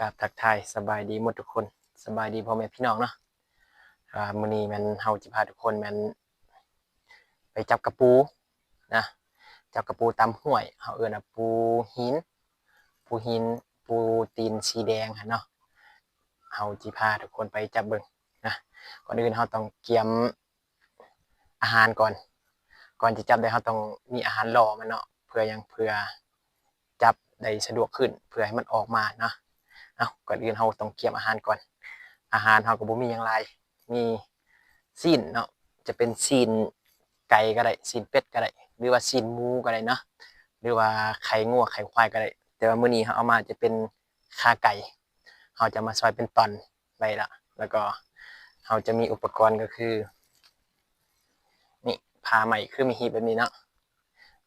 กับทักทายสบายดีหมดทุกคนสบายดีพ่อแม่พี่น้องเนาะอ่ามื้อนี้มันเฮาจะพาทุกคนมันไปจับกระปูนะจับกระปูตามห้วยเฮาเอิ้นว่าปูหิน ปูหิน ปูตีนสีแดงหั่นเนาะเฮาจิพาทุกคนไปจับเบิ่งนะก่อนอื่นเฮาต้องเตรียมอาหารก่อน ก่อนจะจับได้เฮาต้องมีอาหารรอมันเนาะเพื่อยังเพื่อจับได้สะดวกขึ้นเพื่อให้มันออกมาเนาะ เอาก่อนอื่นเราต้องเตรียมอาหารก่อน อาหารเราก็บ่มีอย่างไรมีซีนเนาะจะเป็นซีนไก่ก็ได้ซีนเป็ดก็ได้หรือว่าซีนหมูก็ได้เนาะหรือว่าไข่งัวไข่ควายก็ได้แต่ว่ามื้อนี้เราเอามาจะเป็นขาไก่เราจะมาซอยเป็นตอนไว้ละแล้วก็เราจะมีอุปกรณ์ก็คือนี่ผ้าใหม่คือมีหีบแบบนี้เนาะ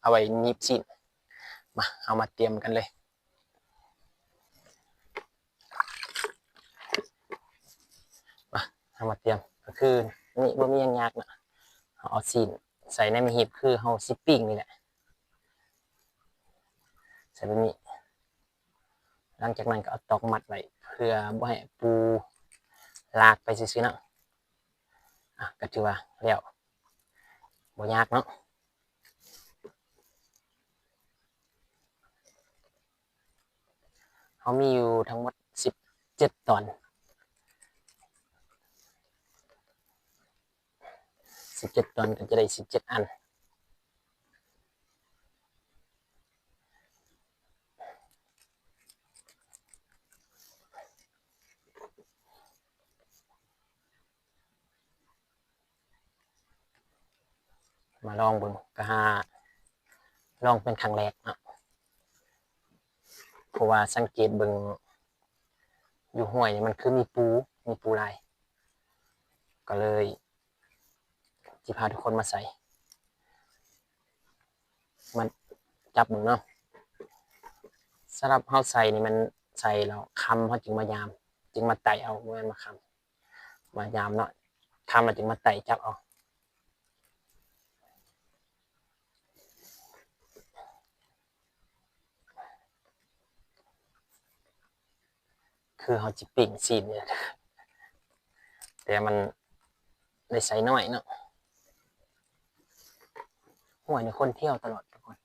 เอาไว้หนีบซีนมาเอามาเตรียมกันเลย เอามาเตรียมก็คือนี่บ่มียังยากนะเอาเอาซีนใส่ในมีหีบคือเฮาสิปปิ้งนี่แหละใส่แบบนี้หลังจากนั้นก็เอาตอกมัดไว้เพื่อบ่ให้ปูลากไปซื่อๆนะอะก็ถือว่าแล้วบ่ยากเนาะเขามีอยู่ทั้งหมด17ตอน สิบเจ็ดตอนก็จะได้สิบเจ็ดอัน มาลองบิ่งก็หาลองเป็นครั้งแรกนะเพราะว่าสังเกตเบิงอยู่ห้วยนี่มันคือมีปู มีปูลาย ก็เลย จะพาทุกคนมาใส่ มันจับมึงเนาะสำหรับเฮาใส่นี่มันใส่แล้วคำเขาจึงมายาม จึงมาไต่เอาเมื่อมาคำมายามเนาะคำแล้วจึงมาไต่จับเอาคือเขาจิปิ่งซีนเนี่ยแต่มันได้ใส่น้อยเนาะ ห่วยในคนเที่ยวตลอดทุกคน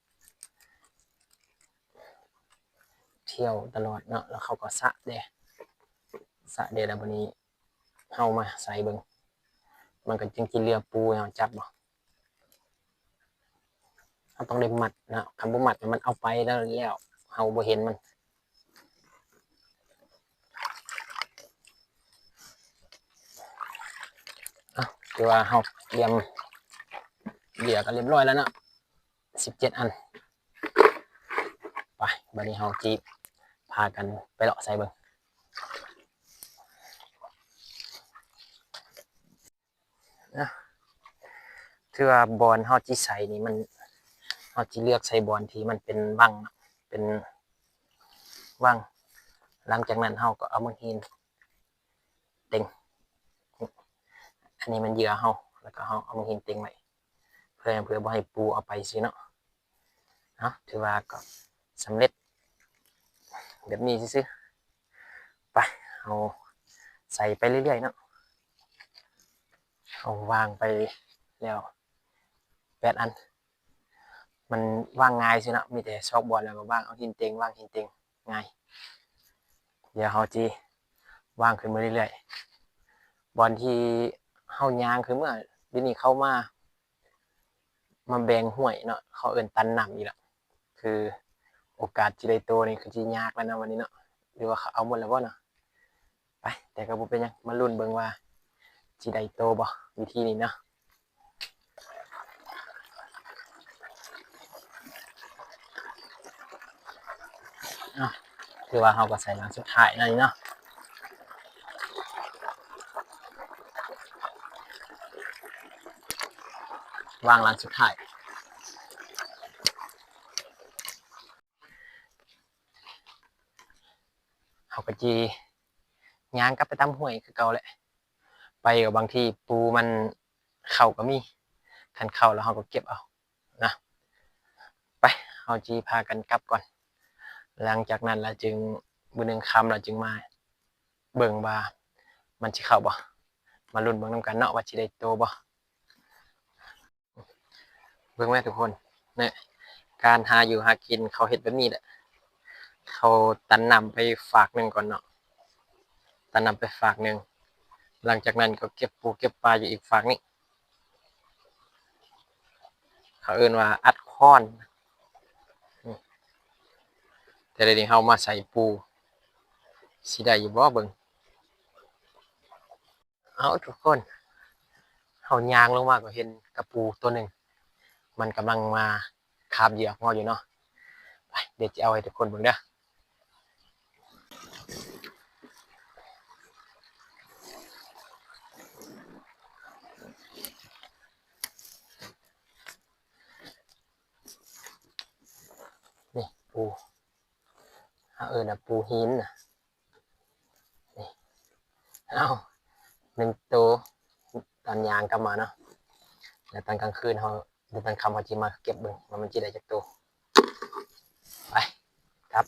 เที่ยวตลอดเนาะแล้วเขาก็สะเดสะเดแล้ววันนี้เฮามาใส่เบิงมันก็จึงกินเรือปูเอาจับบ่เขาต้องได้มัดนะคำว่ามัดมันเอาไปแล้วแล้วเฮาบ่เห็นมันคือว่าเราเตรียม เหลือกันเรียบร้อยแล้วเนาะสิบเจ็ดอัน ไปบันนี้เราจีพากันไปเลาะใส่เบิ่งนะคือว่าบอลเฮาจีใส่นี่มันเฮาจีเลือกใส่บอลที่มันเป็นว่างเป็นว่างหลังจากนั้นเฮาก็เอามาหินเต็งอันนี้มันเหยื่อเฮาแล้วก็เฮาเอามาหินเต็งไว้ เพื่อเพื่อบ่ให้ปูเอาไปสิเนาะเนาะถือว่าก็สำเร็จแบบนี้ซื่อไปเอาใส่ไปเรื่อยๆเนาะเอาวางไปแล้วแปดอัน มันวางง่ายสินะมีแต่ชอกบอลแล้วก็วางเอาหินเต็งวางหินเต็งง่ายเดี๋ยวเฮาจีวางขึ้นมาเรื่อยๆบอลที่เฮายางคือเมื่อดินี่เข้ามา มาแบ่งห้วยเนาะเขาเอิ้นตันน้ำอีกและคือโอกาสจิได้โตนี่คือจิยากแล้วนะวันนี้เนาะหรือว่าเขาเอาหมดแล้วบ่เนาะไปแต่ก็บ่เป็นหยังมาลุ้นเบิ่งว่าจิได้โตบ่วิธีนี้เนาะเนาะคือว่าเฮาก็ใส่หลังสุดท้ายนั่นเนาะวางหลังสุดท้าย เขา ก็จีย่างกลับไปตามห้วยคือเก่าแหละ ไปกับบางทีปูมันเข่าก็มีคันเข่าแล้วเขาก็เก็บเอานะไปเขาจีพากันกลับก่อน หลังจากนั้นเราจึงมือหนึ่งคำเราจึงมาเบิ่งว่ามันสิเข้าบ่มาลุ้นเบิ่งนํกันเนาะว่าสิได้โตบ่เบิ่งแม่ทุกคนเนี่ยการหาอยู่หากินเขาเฮ็ดแบบนี้แหละ เขาตันนำไปฝากหนึ่งก่อนเนาะตันนำไปฝากหนึ่งหลังจากนั้นก็เก็บปูเก็บปลาอยู่อีกฝากนี้เขาเอิ้นว่าอัดค้อน แต่เดี๋ยวนี้เฮามาใส่ปูสิได้อยู่บ่เบิ่งเอาทุกคนเขายางลงมาก็เห็นกระปูตัวหนึ่งมันกำลังมาคาบเหยื่อของเราอยู่เนาะเดี๋ยวจะเอาให้ทุกคนเบิ่งเด้อนี่ ปูเอาเออนะปูหินนะนี่เอาหนึ่งตัวตอนยางกลับมาเนาะแล้วตอนกลางคืนเขาหรือตอนคำเขาจะมาเก็บเบิ่งว่ามันจะได้จากตัวไปครับ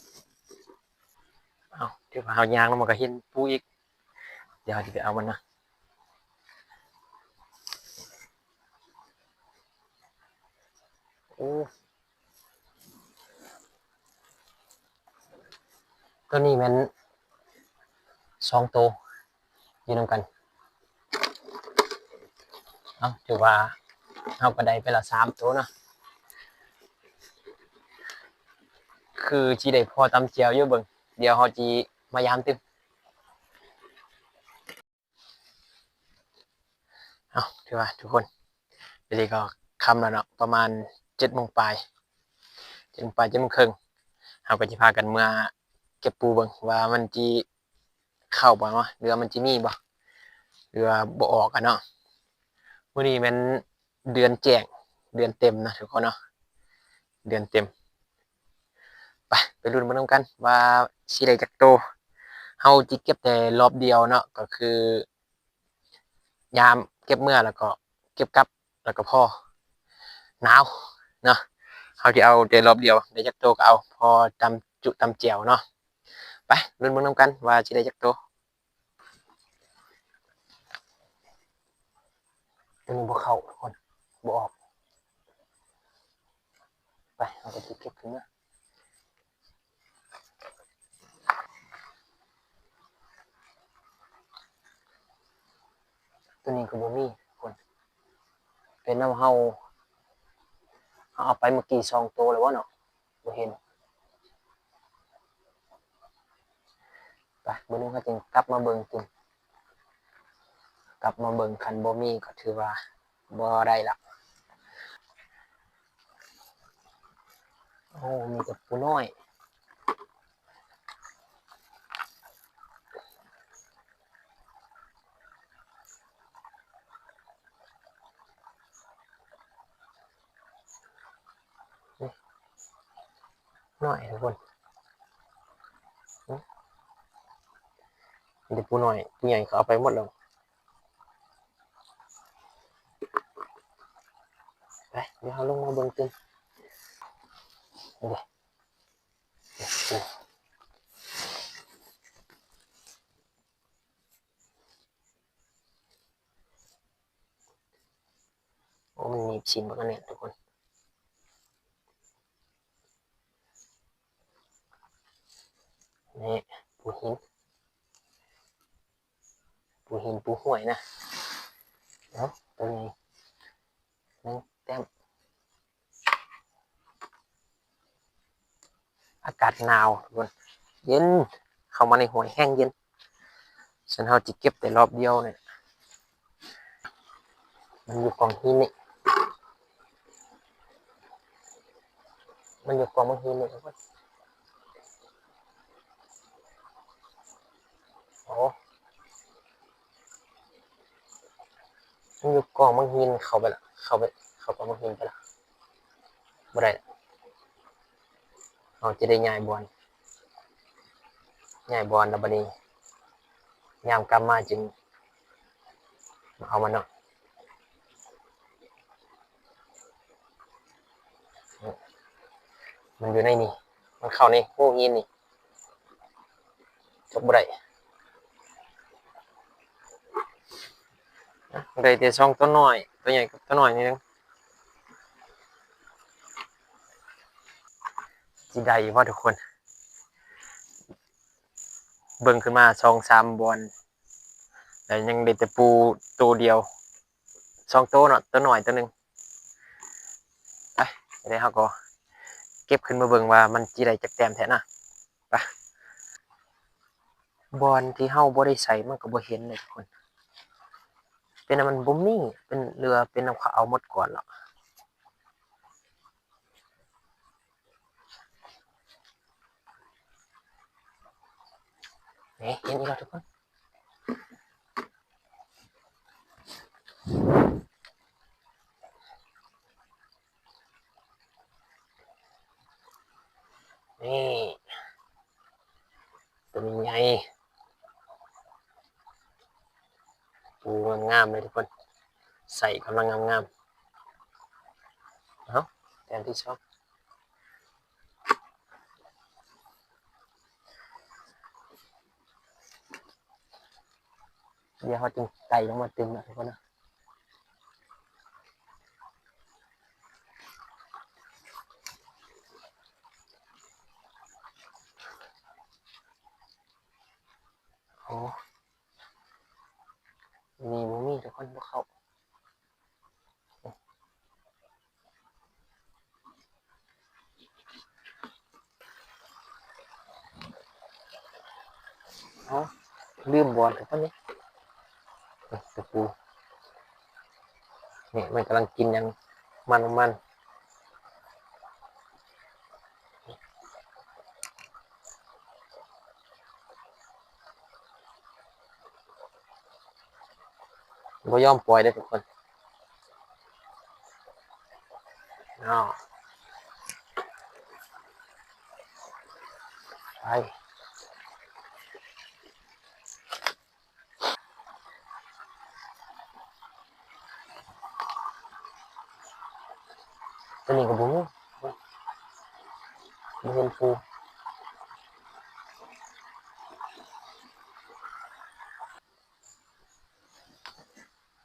เอาที่ว่าเขายางแล้วมันก็เห็นปูอีก เดี๋ยวเราจะไปเอามันนะโอ้ ตัวนี้มันสองตัวอยู่นำกันเอาถือว่าเอากระไดไปละสามตัวเนาะคือจีได้พอตำเจียวอยู่เบิ่งเดี๋ยวเขาจีมายามตึมเอาถือว่าทุกคนเดี๋ยวนี้ก็คำแล้วเนาะประมาณเจ็ดโมงปลายเจ็ดโมงปลายเจ็ดโมงครึ่งเราก็จะพากันเมื่อ เก็บปูเบิ่งว่ามันจีเข้าบ่เนาะหรือว่ามันจีมีบ่หรือว่าบ่ออกกันเนาะวันนี้มันเดือนแจ้งเดือนเต็มนะทุกคนเนาะเดือนเต็มไปไปรุ่นมาน้ำกันว่าสิได้จากโตเฮาจิเก็บแต่รอบเดียวเนาะก็คือ ยามเก็บเมื่อแล้วก็ เก็บกลับแล้วก็พอหนาวเนาะเฮาจะเอาแต่รอบเดียวได้จากโตก็เอา พอตำจุตำเจียวเนาะ ไปรุ่นมาน้ำกันว่าสิได้จากตัวนี้บ่เข้าทุกคนบ่ออก ไปเอาไปเก็บขึ้นมาตัวนี้ก็บ่มีทุกคนเป็นน้ำเฮาเอาไปเมื่อกี้สองตัวเลยวะเนาะบ่เห็น ไป มื้อนี้เขาจึงกลับมาเบิ่งตึงกลับมาเบิ่งคันบ่มีก็ถือว่าบ่ได้ละโอ้มีแต่ปูน้อยน้อยทุกคนอื้อ มีแต่ปูน้อยปูใหญ่เขาเอาไปหมดแล้วไปเดี๋ยวเขาลงมาเบิ่งตึงนี่เดี๋ยวโอ้มันมีบชินมือนกันเนี่ยทุกคนปูหิน ปูหินปูห้ วยนะเนาะตัวนี้นึงแต้มอากาศหนาวทุกคนเย็นเข้ามาในหวยแห้งเย็นฉันเอาจิเก็บแต่รอบเดียวเนี่ยมันอยู่กองหินนี่มันอยู่กองหินนี่ทุกคนโอ้มัน อยู่กองมังหินเข้าไปละเข้าไปเข้ากองมังหินไปละบ่ได้เราจะได้ย้ายบอลย้ายบอลแล้วบัดนี้ยามกลับมาจึงเอามันเนาะมันอยู่ในนี่ มันเข้าในหูหินนี่จบบ่ได้นะ ได้แต่ช่องตัวน้อย ตัวใหญ่กับตัวน้อยนี่นึงสิได้ว่าทุกคน เบิ่งขึ้นมาสองสามบอลแต่ยังได้แต่ปูตัวเดียวสองตัวเนาะตัวหน่อยตัวหนึ่งไปเดี๋ยวเขาก็เก็บขึ้นมาเบิ่งว่ามันจีได้จากแต้มแท้นะไปบอลที่เฮาบ่ได้ใส่มันก็บ่เห็นเลยทุกคน เป็นอันมันบ่มีเป็นเรือเป็นน้ำเขาเอาหมดก่อนหรอกนี่เห็นอีกแล้วทุกคนนี่ตัวนี้ใหญ่ปูงามๆเลยทุกคน ใส่กำลังงามๆเอาแทนที่ชอบเดี๋ยวเขาจึงไต่ลงมาเต็มนะทุกคนนะ มีมูมีทุกคนพวกเขาเอาลืมบอลทุกคนนี่นี่ตะปูนี่มันกำลังกินอยังมันมัน ยอมปล่อยได้ทุกคนอ้าไปตัวนี้ก็บ่มีบ่เห็นปู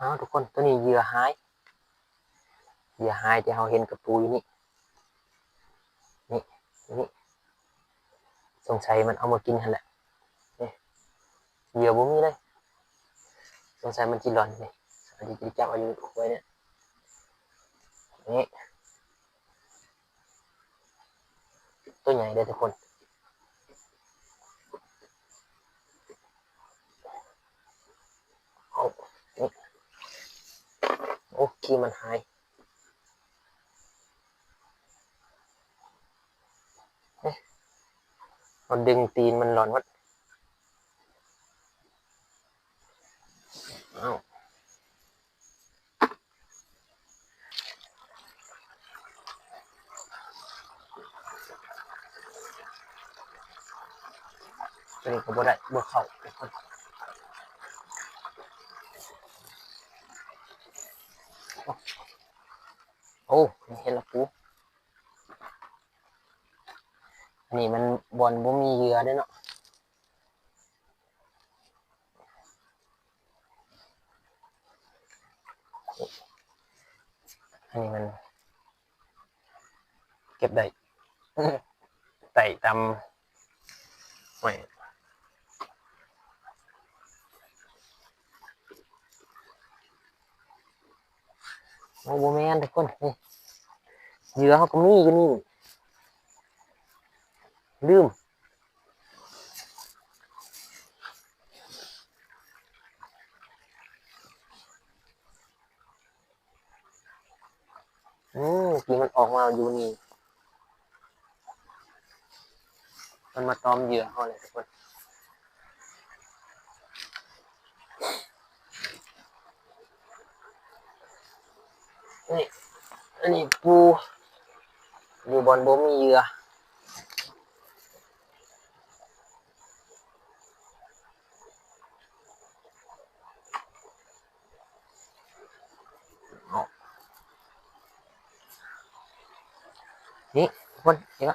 อ้าว ทุกคนตัวนี้เหยื่อหายเหยื่อหายที่เราเห็นกับปูอยู่นี่นี่นี่สงสัยมันเอามากินหันแหละนี่เหยื่อบ่มีเลยสงสัยมันจิหลอนนี่อันนี้จะจับอายุไว้เนี่ยนี่ตัวใหญ่เลยทุกคนโอ้ ที่มันหายเอ๊ะมันดึงตีนมันหลอนวัดเอ้าตัวนี้ก็บ่ได้บ่เข้าทุกคน โอ้เห็นและปูอันนี้มันบอลบ่มีเหยื่อเด้วยเนาะ อันนี้มัน เก็บได้ไต่ตำไม่โอ้โบแมนทุกคนนี่เหยื่อเขาก็มีอยู่นี่ลืม อืมกี่มันออกมาอยู่นี่ มันมาตอมเหยื่อเขาเลยทุกคน นี่ อันนี้ปู อยู่บนบ่มีเหยื่อ พ่นเดี๋ยว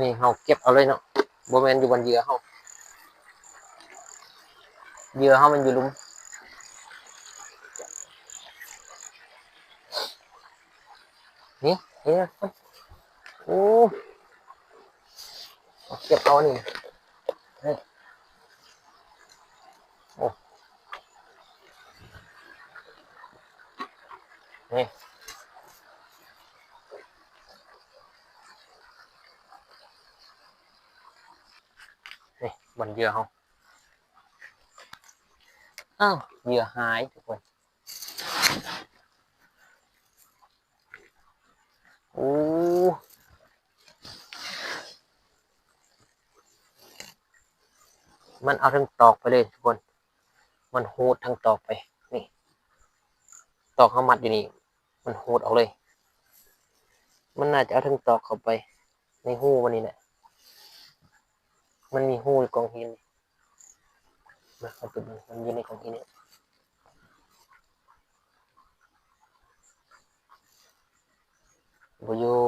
นี่เฮาเก็บเอาเลยเนาะโบแมนอยู่บนเยือเฮาเยือเฮามันอยู่ลุมนี่นี่โอ้เก็บเอานี่ นี่นี่บนเหยื่อเฮาอ้าวเหยื่อหายทุกคนโอ้มันเอาทั้งตอกไปเลยทุกคน มันโหดทั้งตอกไป นี่ ตอกเข้ามัดอยู่นี่ มันโหดออกเลย มันน่าจะเอาทั้งตอกเข้าไป ในหูมันนี่แหละ มันมีหูกองหินมาเอาตัวมันมันอยู่ในกองหินเนี่บอยู่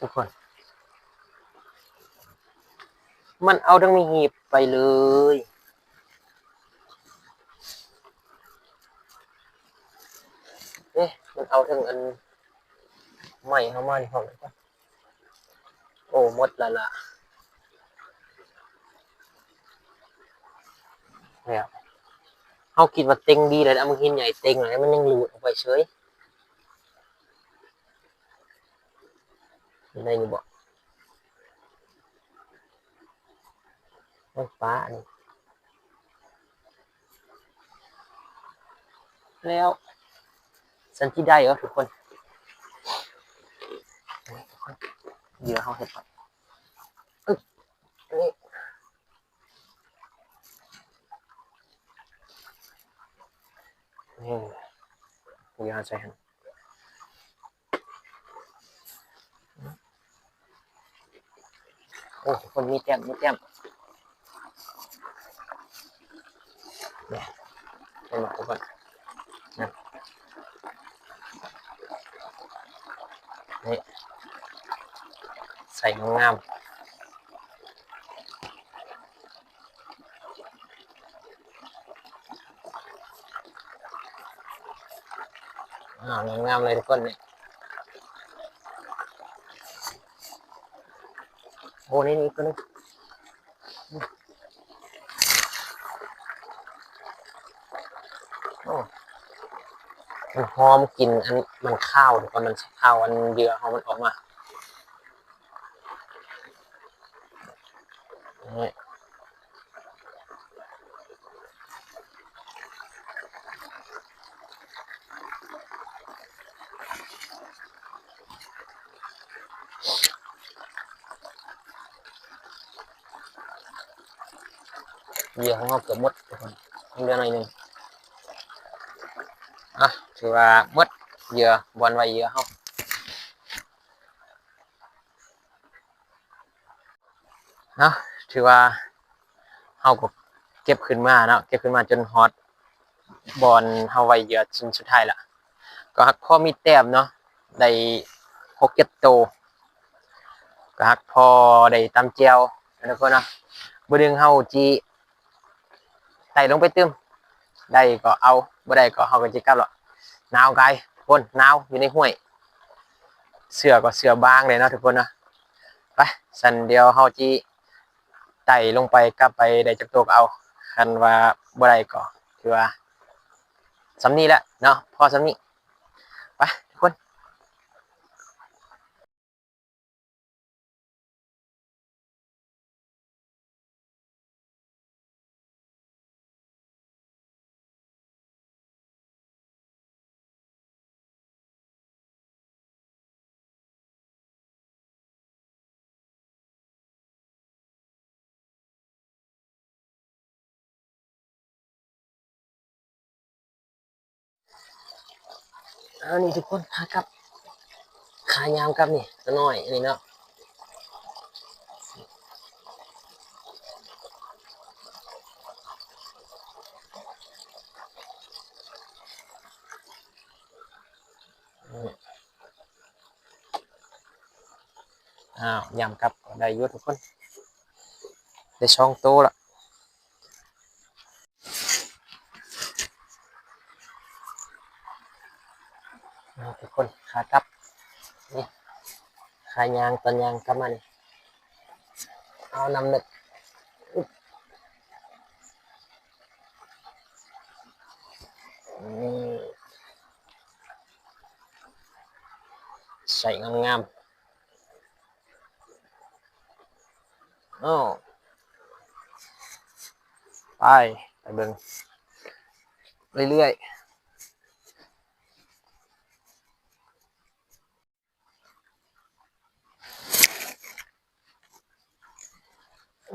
ทุกคน มันเอาทั้งมีหีบไปเลย เอ๊ะ มันเอาทั้งอันใหม่เข้ามาในห้องเลยปะโอ้หมดละละเนี่ยเขาคิดว่าเต็งดีเลยนะมึงเห็นใหญ่เต็งเลยมันยังหลุดออกไปเฉย อยู่ในนี่บอกโอ้ยป้านนี้แล้วสันที่ได้เหรอทุกคนนี่ทุกคนเหยื่อเขาเห็ดก่อนนี่นี่เหยื่อใส่หัน โอ้คนมีแต้มมีแต้มเนี่ยเห็นไหมทุกคนนะนี่ใส่งามๆอ่งามเลยทุกคนเนี่ย อ้นี่นี่ก็นึงมันหอมกลิ่นอันมันข้าวทุกคนมันข้าวอันเหยื่อเขามันออกมาเนี่ย เขาเกือบหมดทุกคนยังเหลือหน่อยหนึงอะถือว่าหมดเยื่อบอลไว้เยื่อเขาเนาะถือว่าเขาก็เก็บขึ้นมาเนาะเก็บขึ้นมาจนฮอตบอลเฮาไว้เยื่อจนสุดท้ายละก็ฮักพอมีแต้มเนาะได้หกเจ็ดโตวก็ฮักพอได้ตำเจียวแล้วก็เนาะบ่ดึงเฮาจี ไต่ลงไปตึมได้ก็เอาบ่ได้ก็เฮาก็จิกลับหรอกหนาวกายทุกคนหนาวอยู่ในห้วย เสื้อก็เสื้อบางเลยเนาะทุกคนเนาะไปสันเดียวเฮาจีไต่ลงไปกลับไปได้จักตัวก็เอาคันว่าบ่ได้ก็ถือว่าสำนี้แหละเนาะพอสำนี้ อันนี้ทุกคนหากับขายามกับนี่น้อยอันนี้เนาะอ้าวยำกับได้ยุดทุกคน ได้ช่องโตละ ขากลับนี่ขายางตอนยางกลับมานี่เอานำหนึกอึ๊บนี่ใส่งามๆโอ้ไป ไปเบิ่งเรื่อยๆ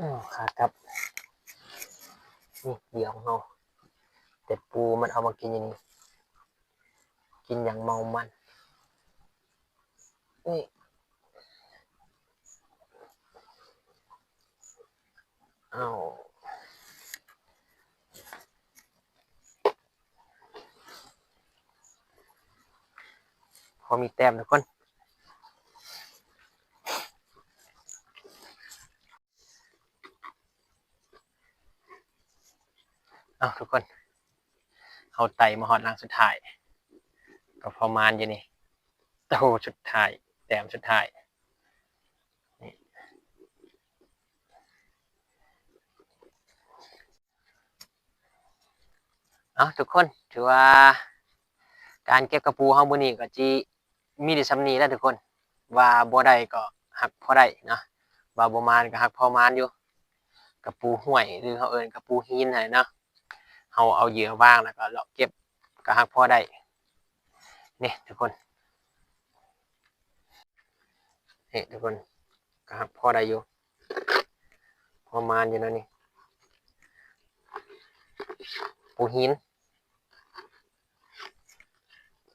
อืมขากลับนี่เดี๋ยวของเราแต่ปูมันเอามากินอย่างนี้ กินอย่างเมามันนี่เอาพอมีแต้มทุกคน เอาทุกคนเอาไตมาหอดลังสุดท้าย ก็พอมานอยู่นี่โอ้โหสุดท้ายแต้มสุดท้ายเอาทุกคนถือว่าการเก็บกระปูเฮามื้อนี้ก็จิมีแต่สำนีแล้วทุกคน ว่าบ่ได้ก็หักพอได้นะว่าบ่มานก็หักพอมานอยู่กระปูห้วยหรือเขาเอิ้นกระปูหินนั่นเนาะ เราเอาเหยื่อว่างแล้วก็เลาะเก็บก็หักพอได้นี่ทุกคนนี่ทุกคนก็หักพอได้อยู่ประมาณอยู่นะนี่ปูหิน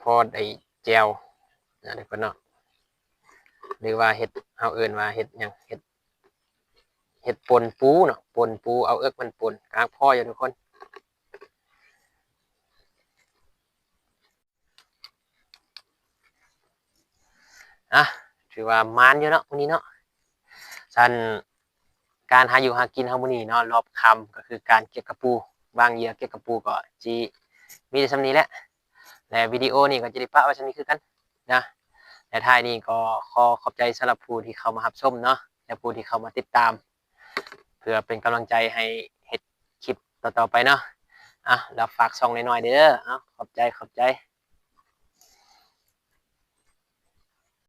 พอได้แจวนะทุกคนเนาะหรือว่าเห็ดเอาเอิ้นว่าเห็ดยังเห็ดเห็ดปนปูเนาะปนปูเอาเอิกมันปนกลางพ่ออยู่ทุกคน อะถือว่ามานอยู่เนาะวันนี้เนาะสันการหาอยู่หากินเฮามื้อนี้เนาะรอบค่ำก็คือการเก็บกระปูวางเหยื่อเก็บกระปูก็จีมีแต่ซำนี้แหละและวิดีโอนี้ก็จะได้ปะไว้ซำนี้คือกันนะและท้ายนี้ก็ขอขอบใจสำหรับผู้ที่เข้ามารับชมเนาะและผู้ที่เข้ามาติดตาม เพื่อเป็นกำลังใจให้เฮ็ดคลิปต่อๆไปเนาะอะแล้วฝากช่องหน่อยๆเด้ออ้าขอบใจขอบใจ